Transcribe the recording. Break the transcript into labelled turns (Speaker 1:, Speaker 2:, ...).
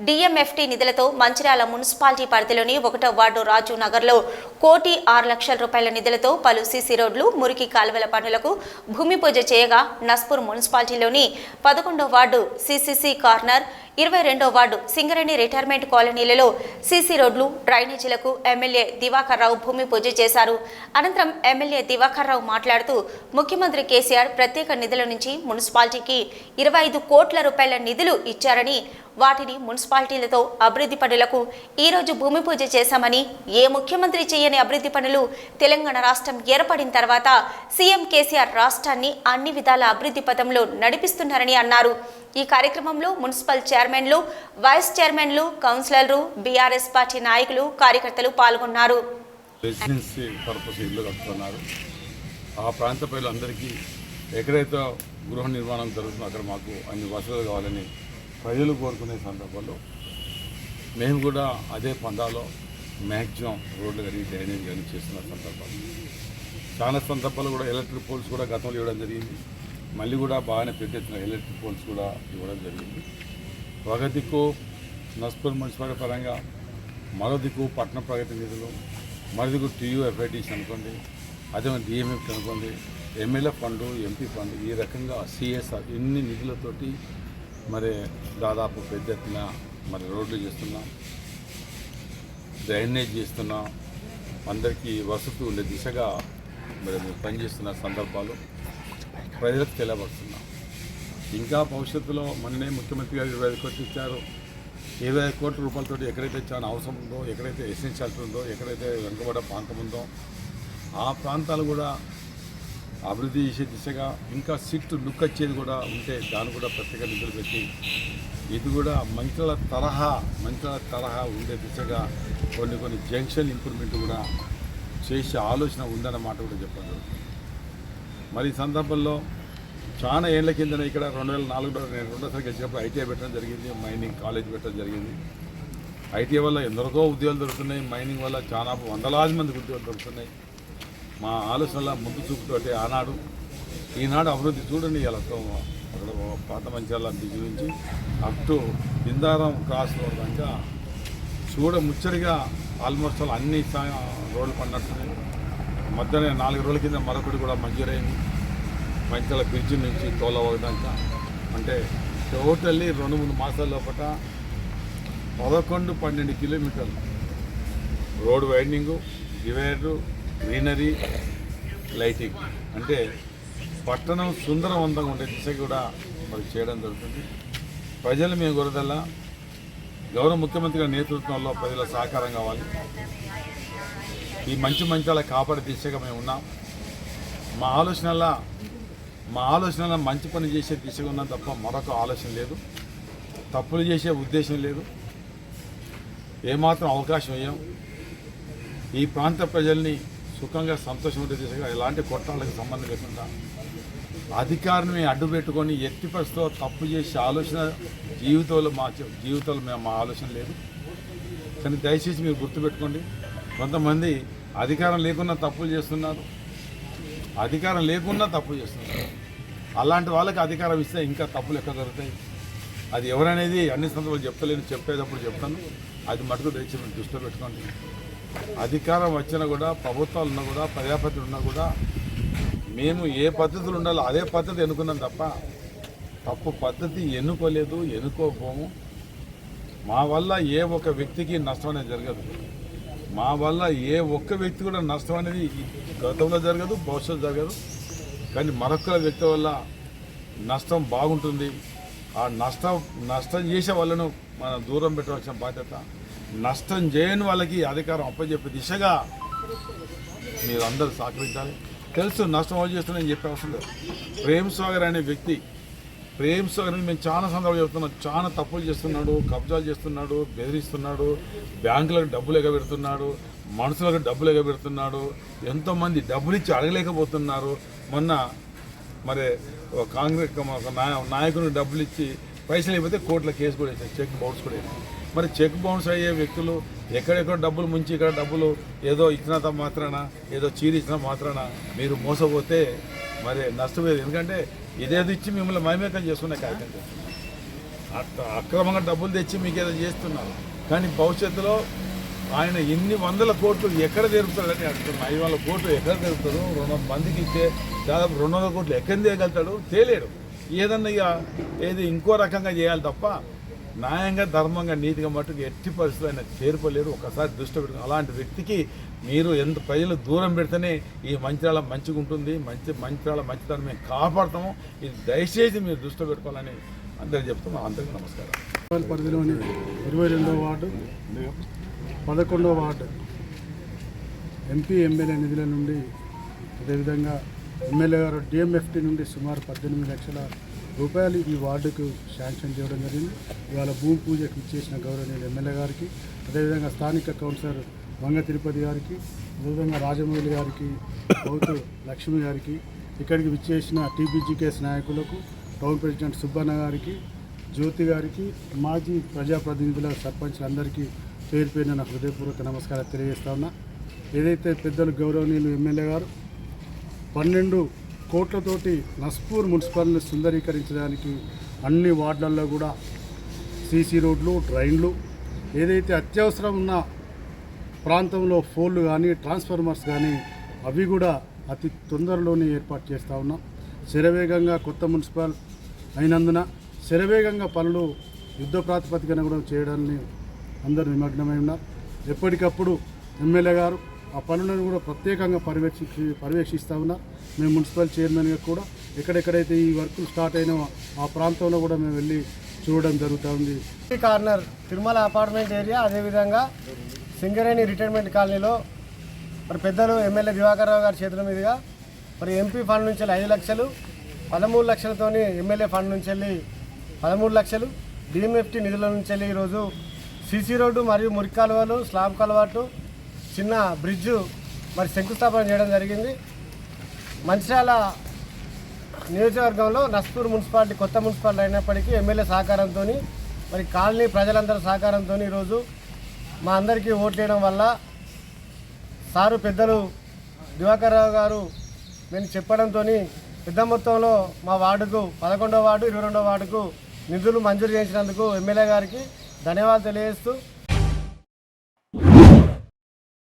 Speaker 1: DMFT నిధులతో Mancherial municipality పరిధిలోని ఒకటో వార్డు రాజు నగర్లో కోటి ఆరు లక్షల రూపాయల నిధులతో పలు సీసీ రోడ్లు మురికి కాలువల పనులకు భూమి పూజ చేయగా నస్పూర్ మున్సిపాలిటీలోని పదకొండో వార్డు సిసిసి కార్నర్ ఇరవై రెండో వార్డు సింగరేణి రిటైర్మెంట్ కాలనీలలో సీసీ రోడ్లు డ్రైనేజీలకు ఎమ్మెల్యే దివాకర్ రావు భూమి పూజ చేశారు. అనంతరం ఎమ్మెల్యే దివాకర్ రావు మాట్లాడుతూ ముఖ్యమంత్రి కేసీఆర్ ప్రత్యేక నిధుల నుంచి మున్సిపాలిటీకి ఇరవై ఐదు కోట్ల రూపాయల నిధులు ఇచ్చారని వాటిని మున్సిపాలిటీలతో అభివృద్ధి పనులకు ఈరోజు భూమి పూజ చేశామని ఏ ముఖ్యమంత్రి చేయని అభివృద్ధి పనులు తెలంగాణ రాష్ట్రం ఏర్పడిన తర్వాత సీఎం కేసీఆర్ రాష్ట్రాన్ని అన్ని విధాల అభివృద్ధి పథంలో నడిపిస్తున్నారని అన్నారు. ఈ కార్యక్రమంలో మున్సిపల్ చైర్మన్లు వైస్ చైర్మన్లు కౌన్సిలర్లు బీఆర్ఎస్ పార్టీ నాయకులు కార్యకర్తలు పాల్గొన్నారు.
Speaker 2: ఆ ప్రాంత ప్రజలందరికీ ఎక్కడైతే గృహ నిర్మాణం జరుగుతుందో అక్కడ మాకు అన్ని వసతులు కావాలని ప్రజలు కోరుకునే సందర్భంలో మేము కూడా అదే పందాలో మ్యాక్సిమం రోడ్లు కానీ డ్రైనేజ్ కానీ చేస్తున్న సందర్భాలు. చాలా సందర్భాలు కూడా ఎలక్ట్రిక్ పోల్స్ కూడా గతంలో ఇవ్వడం జరిగింది. మళ్ళీ కూడా బాగానే పెట్టేసిన ఎలక్ట్రిక్ పోల్స్ కూడా ఇవ్వడం జరిగింది. ఒక దిక్కు నస్పూర్ మున్సిపాలిటీ పరంగా మరో దిక్కు పట్టణ ప్రగతి నిధులు మరో దిక్కు టీయూఎఫ్ఐటీస్ అనుకోండి అదే డిఎంఎఫ్ అనుకోండి ఎమ్మెల్యే ఫండ్ ఎంపీ ఫండ్ ఈ రకంగా సిఎస్ఆర్ ఇన్ని నిధులతోటి మరి దాదాపు పెద్ద ఎత్తున మరి రోడ్లు చేస్తున్నాం. డ్రైనేజ్ చేస్తున్నాం. అందరికీ వసతి ఉండే దిశగా మరి మేము పనిచేస్తున్న సందర్భాలు ప్రజలకు తెలియపరుస్తున్నాం ఇంకా భవిష్యత్తులో మొన్నే ముఖ్యమంత్రి గారు ఇరవై ఐదు కోట్లు ఇచ్చారు. ఇరవై ఐదు కోట్ల రూపాయలతో ఎక్కడైతే చాలా అవసరం ఉందో ఎక్కడైతే ఎసెన్షియాలిటీ ఉందో ఎక్కడైతే వెనుకబడ్డ ప్రాంతం ఉందో ఆ ప్రాంతాలు కూడా అభివృద్ధి చేసే దిశగా ఇంకా సిట్ లుక్ వచ్చేది కూడా ఉంటే దాన్ని కూడా ప్రత్యేక నిధులు పెట్టి ఇది కూడా మంత్రుల తరహా మంత్రుల తరహా ఉండే దిశగా కొన్ని కొన్ని జంక్షన్ ఇంప్రూవ్మెంట్ కూడా చేసే ఆలోచన ఉందన్నమాట కూడా చెప్పారు మరి ఈ సందర్భంలో చాలా ఏళ్ళ కిందన ఇక్కడ రెండు వేల నాలుగులో నేను రెండోసారి గెలిచినప్పుడు ఐటీఐ పెట్టడం జరిగింది మైనింగ్ కాలేజ్ పెట్టడం జరిగింది. ఐటీఐ వల్ల ఎందరికో ఉద్యోగాలు దొరుకుతున్నాయి మైనింగ్ వల్ల చాలా వందలాది మందికి ఉద్యోగాలు దొరుకుతున్నాయి. మా ఆలోచనల ముందు చూపుతోటి ఆనాడు ఈనాడు అభివృద్ధి చూడండి ఇలా అక్కడ పాత మంచాల దిగి నుంచి అప్ టు క్రాస్ రోడ్ దాకా చూడ ముచ్చడిగా ఆల్మోస్ట్ ఆల్ అన్ని రోడ్లు పడినట్టున్నాయి. మధ్యనే నాలుగు రోజుల కింద మరొకటి కూడా మంజూరైంది మంచాల బ్రిడ్జ్ నుంచి తోలవ దాకా. అంటే టోటల్లీ రెండు మూడు మాసాల లోపల పదకొండు పన్నెండు కిలోమీటర్లు. Road widening divider greenery lighting. అంటే పట్టణం సుందరవంతంగా ఉండే దిశ కూడా మరి చేయడం జరుగుతుంది. ప్రజలు మేము గురదల గౌరవ ముఖ్యమంత్రి గారి నేతృత్వంలో ప్రజల సహకారం కావాలి. ఈ మంచి మంచాల కాపాడే దిశగా మేము ఉన్నాం. మా ఆలోచనల మా ఆలోచనల మంచి పని చేసే దిశగా ఉన్నాం తప్ప మరొక ఆలోచన లేదు. తప్పులు చేసే ఉద్దేశం లేదు. ఏమాత్రం అవకాశం ఇవ్వం ఈ ప్రాంత ప్రజల్ని సుఖంగా సంతోషంగా దిశగా ఎలాంటి కొట్టాలకు సంబంధం లేకుండా. అధికారిని అడ్డు పెట్టుకొని ఎట్టి పరిస్థితిలో తప్పు చేసే ఆలోచన జీవితంలో మా జీవితంలో మేము మా ఆలోచన లేదు. కానీ దయచేసి మీరు గుర్తుపెట్టుకోండి కొంతమంది అధికారం లేకున్నా తప్పులు చేస్తున్నారు. అధికారం లేకున్నా తప్పు చేస్తున్నారు. అలాంటి వాళ్ళకి అధికారం ఇస్తే ఇంకా తప్పులు ఎక్కడ జరుగుతాయి అది ఎవరనేది అన్ని సందర్భాలు చెప్తలేను చెప్పేటప్పుడు చెప్తాను. అది మటుకు దయచేసి మీరు దృష్టిలో పెట్టుకోండి. అధికారం వచ్చినా కూడా ప్రభుత్వాలు ఉన్నా కూడా ప్రజాపతిలు ఉన్నా కూడా మేము ఏ పద్ధతులు ఉండాలో అదే పద్ధతి ఎన్నుకున్నాం తప్ప తప్పు పద్ధతి ఎన్నుకోలేదు ఎన్నుకోపోము మా వల్ల ఏ ఒక్క వ్యక్తికి నష్టం అనేది జరగదు. మా వల్ల ఏ ఒక్క వ్యక్తి కూడా నష్టం అనేది గతంలో జరగదు భవిష్యత్తు జరగదు. కానీ మరొక వ్యక్తి వల్ల నష్టం బాగుంటుంది. ఆ నష్టం నష్టం చేసే వాళ్ళను మనం దూరం పెట్టవలసిన బాధ్యత. నష్టం చేయని వాళ్ళకి అధికారం అప్పచెప్పే దిశగా మీరు అందరూ సహకరించాలి. తెలుసు నష్టం వాళ్ళు చేస్తున్నాయని చెప్పే అవసరం లేదు. ప్రేమ్ సాగర్ అనే వ్యక్తి ప్రేమ్ సాగర్ మేము చాలా సందర్భాలు చెప్తున్నాం. చాలా తప్పులు చేస్తున్నాడు కబ్జాలు చేస్తున్నాడు బెదిరిస్తున్నాడు బ్యాంకులకు డబ్బులు ఎగబెడుతున్నాడు మనుషులకు డబ్బులు ఎగబెడుతున్నాడు ఎంతోమంది డబ్బులు ఇచ్చి అడగలేకపోతున్నారు. మొన్న మరి కాంగ్రెస్ నాయ నాయకునికి డబ్బులు ఇచ్చి పైసలు ఇవ్వతే కోర్టులో కేసు కూడా వేసారు చెక్ బౌన్స్ కూడా వేసారు మరి చెక్ బౌన్స్ అయ్యే వ్యక్తులు ఎక్కడెక్కడ డబ్బులు ముంచి ఇక్కడ డబ్బులు ఏదో ఇచ్చినంత మాత్రాన ఏదో చీరి ఇచ్చిన మాత్రాన మీరు మోసపోతే మరి నష్టపోయేది. ఎందుకంటే ఇదేదో ఇచ్చి మిమ్మల్ని మైమేకం చేసుకునే కార్యక్రమం చేస్తున్నారు అక్రమంగా డబ్బులు తెచ్చి మీకు ఏదో చేస్తున్నారు. కానీ భవిష్యత్తులో ఆయన ఎన్ని వందల కోట్లు ఎక్కడ తెరుపుతాడని అంటున్నాను ఐదు వందల కోట్లు ఎక్కడ తెరుపుతాడు రెండు మందికి ఇస్తే దాదాపు రెండు వందల కోట్లు ఎక్కడ తీయగలుగుతాడు? తేలేడు. ఏదన్నా ఇక ఏది ఇంకో రకంగా చేయాలి తప్ప న్యాయంగా ధర్మంగా నీతిగా మట్టుకు ఎట్టి పరిస్థితులు ఆయన చేరుకోలేరు. ఒకసారి దృష్టి పెట్టు అలాంటి వ్యక్తికి మీరు ఎంత ప్రజలు దూరం పెడితేనే ఈ మంచిరాల మంచిగా ఉంటుంది. మంచి మంచిరాల మంచితనం మేము కాపాడతాము. ఇది దయచేసి మీరు దృష్టి పెట్టుకోవాలని అందరికి చెప్తున్నాం. అందరికీ నమస్కారం.
Speaker 3: పరిధిలోని ఇరవై రెండవ వార్డు పదకొండవ వార్డు ఎంపీ ఎమ్మెల్యే నిధుల నుండి అదేవిధంగా ఎమ్మెల్యే గారు డిఎంఎఫ్టీ నుండి సుమారు పద్దెనిమిది లక్షల రూపాయలు ఈ వార్డుకు శాంక్షన్ చేయడం జరిగింది. ఇవాళ భూమి పూజకు ఇచ్చేసిన గౌరవనీయులు ఎమ్మెల్యే గారికి అదేవిధంగా స్థానిక కౌన్సిలర్ వంగ తిరుపతి గారికి అదేవిధంగా రాజమౌళి గారికి గౌతు లక్ష్మి గారికి ఇక్కడికి విచ్చేసిన టీబీజీకేఎస్ నాయకులకు టౌన్ ప్రెసిడెంట్ సుబ్బన్న గారికి జ్యోతి గారికి మాజీ ప్రజాప్రతినిధుల సర్పంచ్లందరికీ పేరు పేరున హృదయపూర్వక నమస్కారం తెలియజేస్తా ఉన్నా. ఏదైతే పెద్దలు గౌరవనీయులు ఎమ్మెల్యే గారు పన్నెండు కోట్లతోటి నస్పూర్ మున్సిపాలిటీని సుందరీకరించడానికి అన్ని వార్డులలో కూడా సీసీ రోడ్లు డ్రైన్లు ఏదైతే అత్యవసరం ఉన్న ప్రాంతంలో ఫోన్లు కానీ ట్రాన్స్ఫార్మర్స్ కానీ అవి కూడా అతి తొందరలోనే ఏర్పాటు చేస్తూ ఉన్నాం. శరవేగంగా కొత్త మున్సిపల్ అయినందున శరవేగంగా పనులు యుద్ధ ప్రాతిపదికన కూడా చేయడాన్ని అందరూ నిమగ్నమై ఉన్నారు. ఎప్పటికప్పుడు ఎమ్మెల్యే గారు ఆ పనులను కూడా ప్రత్యేకంగా పర్యవేక్షి పర్యవేక్షిస్తా ఉన్నా. మేము మున్సిపల్ చైర్మన్గా కూడా ఎక్కడెక్కడైతే ఈ వర్కులు స్టార్ట్ అయినా ఆ ప్రాంతంలో కూడా మేము వెళ్ళి చూడడం జరుగుతూ ఉంది.
Speaker 4: ఈ కార్నర్ తిరుమల అపార్ట్మెంట్ ఏరియా అదేవిధంగా సింగరేణి రిటైర్మెంట్ కాలనీలో మరి పెద్దలు ఎమ్మెల్యే దివాకర్ రావు గారి చేతుల మీదుగా మరి ఎంపీ ఫండ్ నుంచి వెళ్ళి ఐదు లక్షలు పదమూడు లక్షలతోని ఎమ్మెల్యే ఫండ్ నుంచి వెళ్ళి పదమూడు లక్షలు డిఎంఎఫ్టీ నిధుల నుంచి వెళ్ళి ఈరోజు సీసీ రోడ్డు మరియు మురికి కాలువలు స్లాబ్ కలవాటు చిన్న బ్రిడ్జ్ మరి శంకుస్థాపన చేయడం జరిగింది. మంచిర్యాల నియోజకవర్గంలో నస్పూర్ మున్సిపాలిటీ కొత్త మున్సిపాలిటీ అయినప్పటికీ ఎమ్మెల్యే సహకారంతో మరి కాలనీ ప్రజలందరి సహకారంతో ఈరోజు మా అందరికీ ఓట్లేయడం వల్ల సారు పెద్దలు దివాకర్ రావు గారు నేను చెప్పడంతో పెద్ద మొత్తంలో మా వార్డుకు పదకొండవ వార్డు ఇరవై రెండవ వార్డుకు నిధులు మంజూరు చేయించినందుకు ఎమ్మెల్యే గారికి ధన్యవాదాలు తెలియజేస్తూ